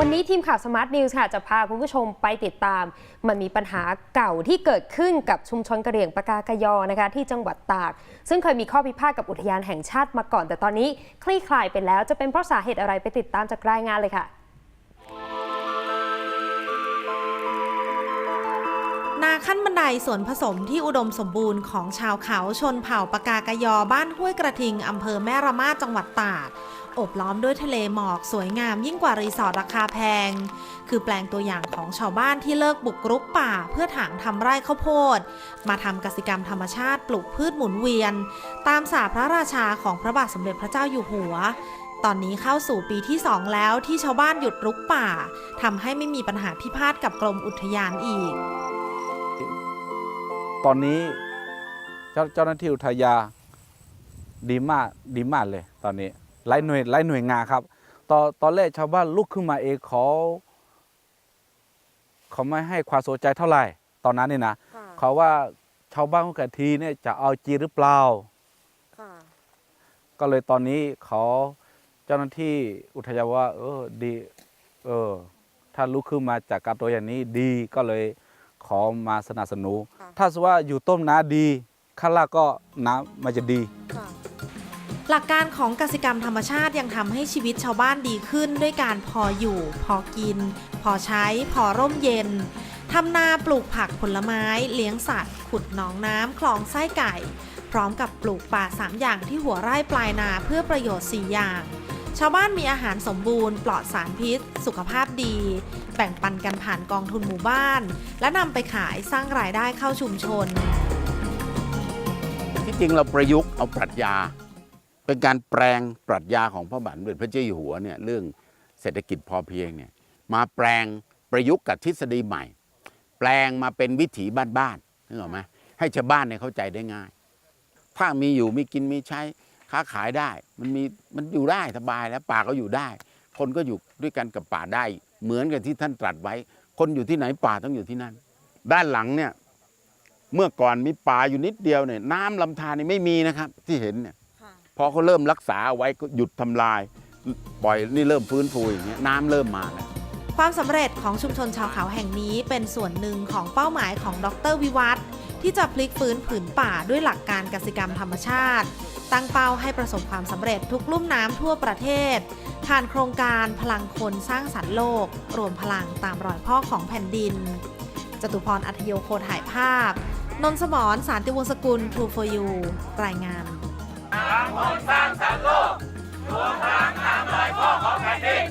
วันนี้ทีมข่าวสมาร์ทนิวส์ค่ะจะพาคุณผู้ชมไปติดตาม มันมีปัญหาเก่าที่เกิดขึ้นกับชุมชนกระเหรี่ยงปากากยอนะคะ ที่จังหวัดตาก ซึ่งเคยมีข้อพิพาทกับอุทยานแห่งชาติมาก่อน แต่ตอนนี้คลี่คลายไปแล้วจะเป็นเพราะสาเหตุอะไรไปติดตามจากรายงานเลยค่ะนาขั้นบันไดสวนผสมที่อุดมสมบูรณ์ของชาวเขาชนเผ่าปากากยอบ้านห้วยกระทิงอำเภอแม่ระมาดจังหวัดตาก อบล้อมด้วยทะเลหมอกสวยงามยิ่งกว่ารีสอร์ทราคาแพง คือแปลงตัวอย่างของชาวบ้านที่เลิกบุกรุกป่าเพื่อถางทำไร่ข้าวโพด มาทำกสิกรรมธรรมชาติปลูกพืชหมุนเวียน ตามสาพระราชาของพระบาทสมเด็จพระเจ้าอยู่หัวตอนนี้เข้าสู่ปีที่ 2 แล้วที่ชาวบ้านหยุดรุกป่าทำให้ไม่มีปัญหาพิพาทกับกรมอุทยานอีก ตอนนี้เจ้าเจ้าหน้าที่อุทยานดีมากดีมากเลยตอนนี้ หลายหน่วยหลายหน่วยงานครับ ตอนตอนแรกชาวบ้านลุกขึ้นมาเองเขาเขาไม่ให้ความสนใจเท่าไหร่ ตอนนั้นนี่นะเขาว่าชาวบ้านของกะทีเนี่ยจะเอาจริงหรือเปล่าก็เลยตอนนี้เขาเจ้าหน้าที่อุทยานว่า เออดีเออถ้าลุกขึ้นมาจากการตัวอย่างนี้ดีก็เลยขอมาสนับสนุนถ้าสมมุติว่าอยู่ต้มน้ำดีข้างล่างก็น้ำมันจะดี หลักการของกสิกรรมธรรมชาติยังทำให้ชีวิตชาวบ้านดีขึ้น ด้วยการพออยู่ พอกิน พอใช้ พอร่มเย็นทำนาปลูกผักผลไม้ เลี้ยงสัตว์ ขุดหนองน้ำคลองไส้ไก่ พร้อมกับปลูกป่าสามอย่างที่หัวไร่ปลายนาเพื่อประโยชน์ 4 อย่าง ชาวบ้านมีอาหารสมบูรณ์ ปลอดสารพิษ สุขภาพดี แบ่งปันกันผ่านกองทุนหมู่บ้าน และนำไปขายสร้างรายได้เข้าชุมชน ที่จริงเราประยุกต์เอาปรัชญา เป็นการแปลงปรัชญาของพระบาทสมเด็จพระเจ้าอยู่หัวเนี่ยเรื่องเศรษฐกิจพอเพียงเนี่ยมาแปลงประยุกต์กับทฤษฎีใหม่ แปลงมาเป็นวิถีบ้านๆนึกออกไหมให้ชาวบ้านเนี่ยเข้าใจได้ง่าย ถ้ามีอยู่มีกินมีใช้ค้าขายได้ มันมีมันอยู่ได้สบายแล้วป่าก็อยู่ได้ คนก็อยู่ด้วยกันกับป่าได้ เหมือนกับที่ท่านตรัสไว้ คนอยู่ที่ไหนป่าต้องอยู่ที่นั่น ด้านหลังเนี่ยเมื่อก่อนมีป่าอยู่นิดเดียวเนี่ยน้ำลำธารนี่ไม่มีนะครับ ที่เห็นเนี่ย พอเขาเริ่มรักษาเอาไว้ก็หยุดทำลาย ปล่อยนี่เริ่มฟื้นฟูอย่างเงี้ยน้ำเริ่มมาแล้วความสำเร็จของชุมชนชาวเขาแห่งนี้เป็นส่วนหนึ่งของเป้าหมายของดรวิวัฒน์ที่จะพลิกฟื้นผืนป่าด้วยหลักการกสิกรรมธรรมชาติ ตั้งเป้าให้ประสบความสำเร็จทุกลุ่มน้ำทั่วประเทศ ผ่านโครงการพลังคนสร้างสรรค์โลก รวมพลังตามรอยพ่อของแผ่นดิน จตุพรอัธโยโคถ่ายภาพ นนสมรสารติวงศ์สกุล True for You รายงาน ทั้งคนสร้างสรรค์โลกรวมทั้งตามรอยพ่อของแผ่นดิน